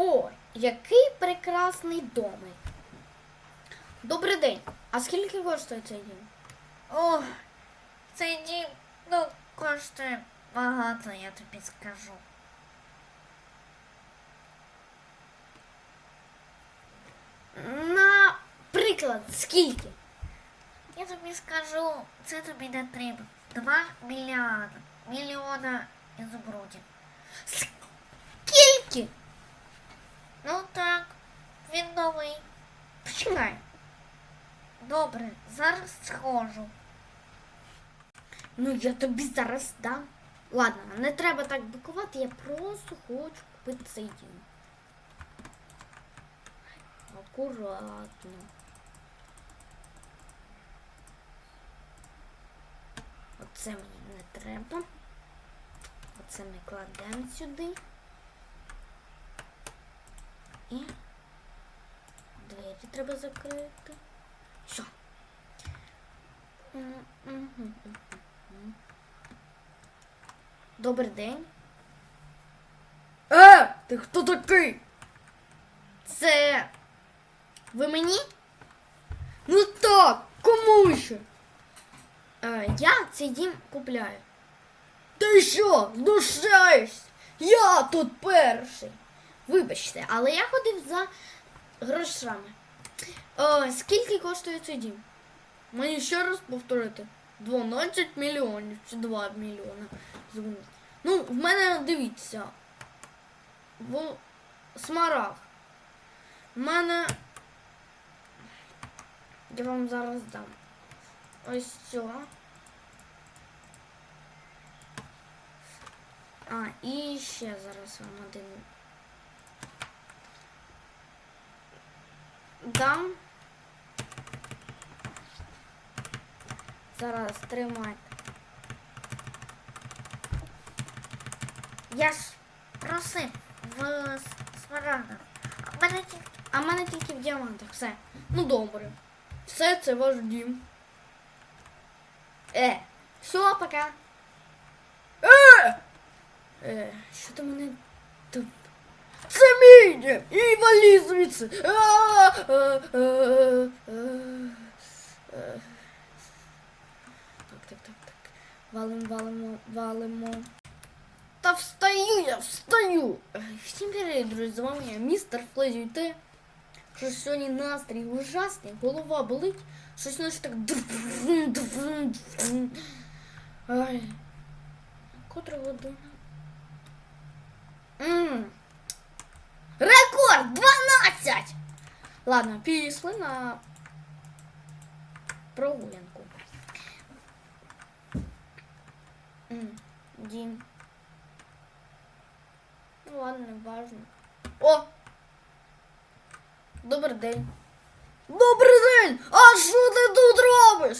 О, який прекрасний домик. Добрий день. А скільки коштує цей дім? О, цей дім ну, коштує багато, я тобі скажу. Наприклад, скільки? Я тобі скажу, це тобі не треба. Два мільярда. Мільйона ізумрудів. Скільки? готовий. Починай. Добре, зараз схожу. Ну, я тобі зараз дам. Ладно, не треба так бикувати, я просто хочу купити цей дім. Акуратно. Оце мені не треба. Оце ми кладемо сюди. І двері треба закрити. Все. Добрий день. Е, ти хто такий? Це ви мені? Ну так, кому ще? Е, я цей дім купляю. Ти що, знущаєшся? Я тут перший. Вибачте, але я ходив за Грошами. О, е, скільки коштує цей дім? Мені ще раз повторити. 12 мільйонів чи 2 мільйони. Ну, в мене дивіться. В смарах. В мене... Я вам зараз дам. Ось цього. А, і ще зараз вам один сам. Зараз тримай. Я ж просив в сварагах. А мене тільки, а мене тільки в діамантах. Все. Ну добре. Все це ваш дім. Е. Все, пока. Е! Е, що ти мене... Героиня инвалидница. А, а, а, так, так, так, так. Валим, валимо, валимо. Та встаю я, встаю! Всем привет, друзья, з вами Мистер містер Т. Что сегодня настрій ужасний, голова болить, щось наче так. Ай. Котра година? Ммм. Ладно, пішли на прогулянку. Дім. Ну ладно, не важно. О! Добрий день. Добрий день! А що ти тут робиш?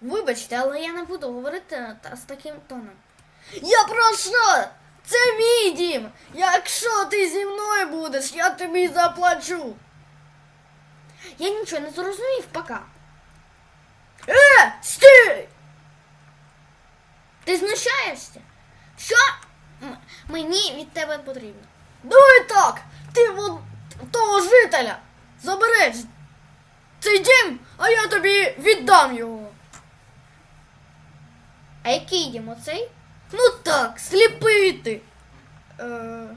Вибачте, але я не буду говорити з таким тоном. Я прошу! Це мій дім! Якщо ти зі мною будеш, я тобі заплачу. Я нічого не зрозумів пока. Е, стій! Ти знущаєшся? Що мені від тебе потрібно? Ну і так, ти вон того жителя забереш цей дім, а я тобі віддам його. А який дім оцей? Ну так, сліпий ти. Е,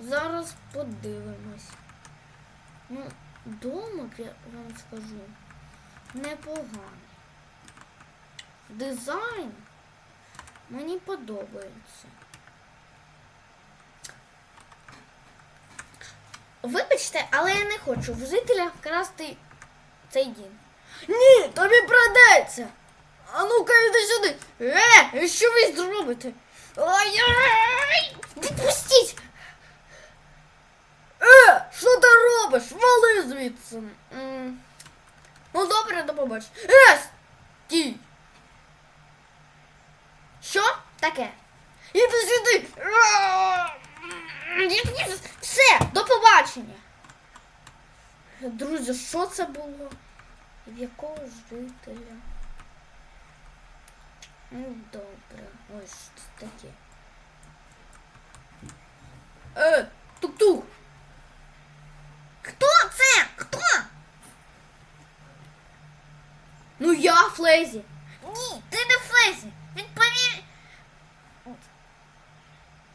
зараз подивимось. Ну, домик, я вам скажу, непоганий. Дизайн мені подобається. Вибачте, але я не хочу в жителя вкрасти цей дім. Ні, тобі придеться. А ну-ка йди сюди. Е, що ви зробите? Ай-яй! Відпустіть! Е, що ти робиш? Вали Ну добре, до побачення. Е, стій! Що таке? Іди сюди! Все, до побачення. Друзі, що це було? Від якого жителя? Ну, добре. Ось таке. Е, тук-тук. Хто це? Хто? Ну я, Флезі. Ні, ти не Флезі. Відповів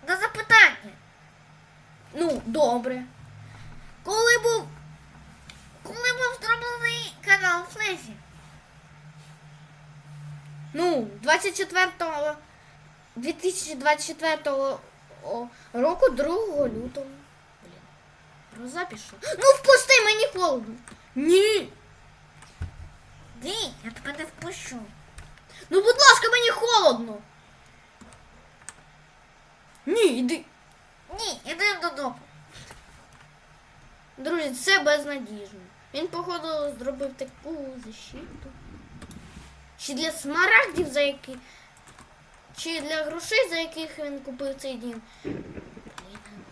на запитання. Ну, добре. Коли був. Коли був зроблений канал Флезі? Ну, 24 2024 року 2 лютого. Блін. Гроза пішла. Ну впусти, мені холодно. Ні. Ні, я тебе не впущу. Ну, будь ласка, мені холодно. Ні, іди. Ні, іди додому. Друзі, це безнадіжно. Він, походу, зробив таку защиту. Чи для смарагдів, за які. Чи для грошей, за яких він купив цей дім. Блін,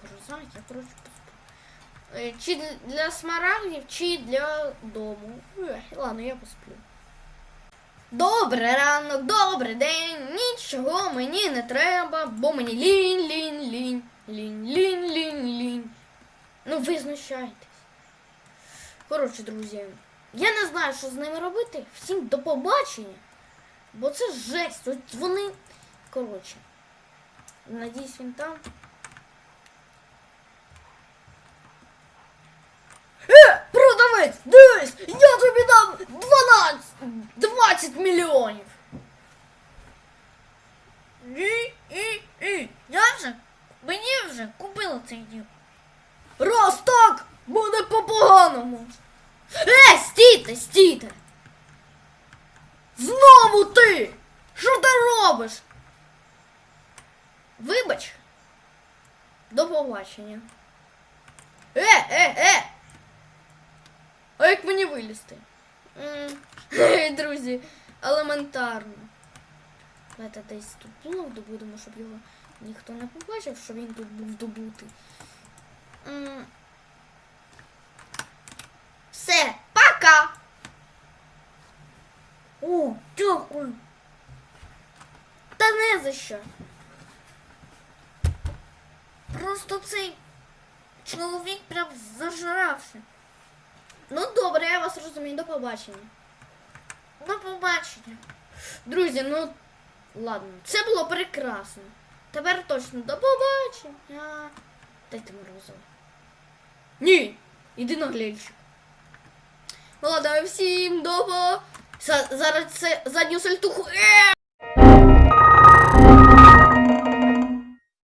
гроза, я коротше посплю. Е, Чи для- смарагдів, чи для дому. Ладно, я посплю. Добре ранок, добрий день, нічого мені не треба, бо мені лінь, лінь, лінь, лінь, лінь, лінь, лінь. Ну, ви знущаєтесь. Коротше, друзі, я не знаю, що з ними робити. Всім до побачення. Бо це жесть. От вони. Коротше. Надіюсь, він там. Е, продавець! Дивись! Я тобі дам 12! 20 мільйонів! І, і, і. Я вже. Мені вже купили цей дім. Раз так, буде по-поганому. Е, стійте, стійте. Знову ти! Що ти робиш? Вибач. До побачення. Е, е, е! А як мені вилізти? Друзі, елементарно. Давайте десь тут блок добудемо, щоб його ніхто не побачив, що він тут був добутий. Все, пока! О, дякую. Та не за що. Просто цей чоловік прям зажрався. Ну добре, я вас розумію, до побачення. До побачення. Друзі, ну ладно, це було прекрасно. Тепер точно до побачення. Дайте морозиво. Ні, іди на глечик. Ну ладно, всім до. Зараз це задню сальтуху. Е!